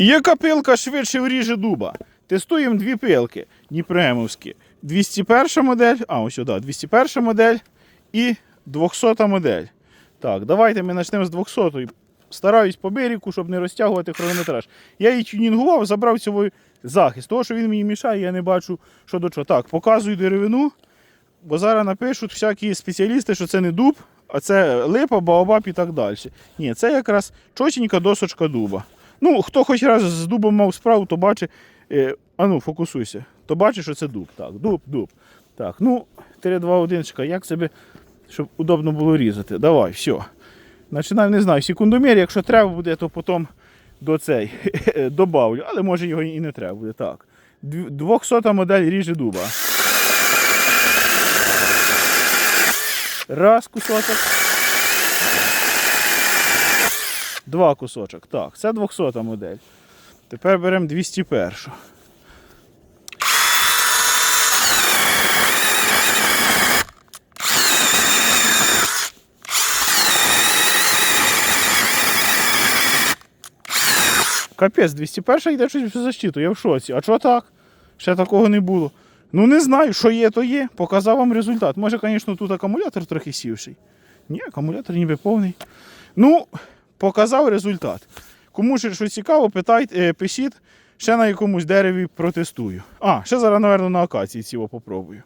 Яка пилка швидше вріже дуба? Тестуємо дві пилки Дніпремовські. 201 модель, а ось сюди, 201 модель і 200 модель. Так, давайте ми почнемо з 200. Стараюсь по берегу, щоб не розтягувати хронометраж. Я її тюнінгував, забрав цього захист. Того, що він мені мішає, я не бачу, що до чого. Так, показую деревину, бо зараз напишуть всякі спеціалісти, що це не дуб, а це липа, баобаб і так далі. Ні, це якраз чотенька досочка дуба. Ну, хто хоч раз з дубом мав справу, то бачить, е, а ну, фокусуйся, то бачить, що це дуб. Так, дуб, дуб. Так, ну, 3, 2, 1, чекай, як себе, щоб удобно було різати. Давай, все. Починаємо, не знаю, секундомір, якщо треба буде, то потім до цей добавлю, але може його і не треба буде. Так. 200 модель ріже дуба. Раз кусочок. Два кусочок. Так, це 200 модель. Тепер беремо 201. Капець, 201 йде щось в защиту, я в шоці. А чого так? Ще такого не було. Ну не знаю, що є, то є. Показав вам результат. Може, звісно, тут акумулятор трохи сівший. Ні, акумулятор ніби повний. Ну, показав результат. Кому ще щось цікаво, питайте, е, пишіть, ще на якомусь дереві протестую. А, ще зараз, мабуть, на акації цього попробую.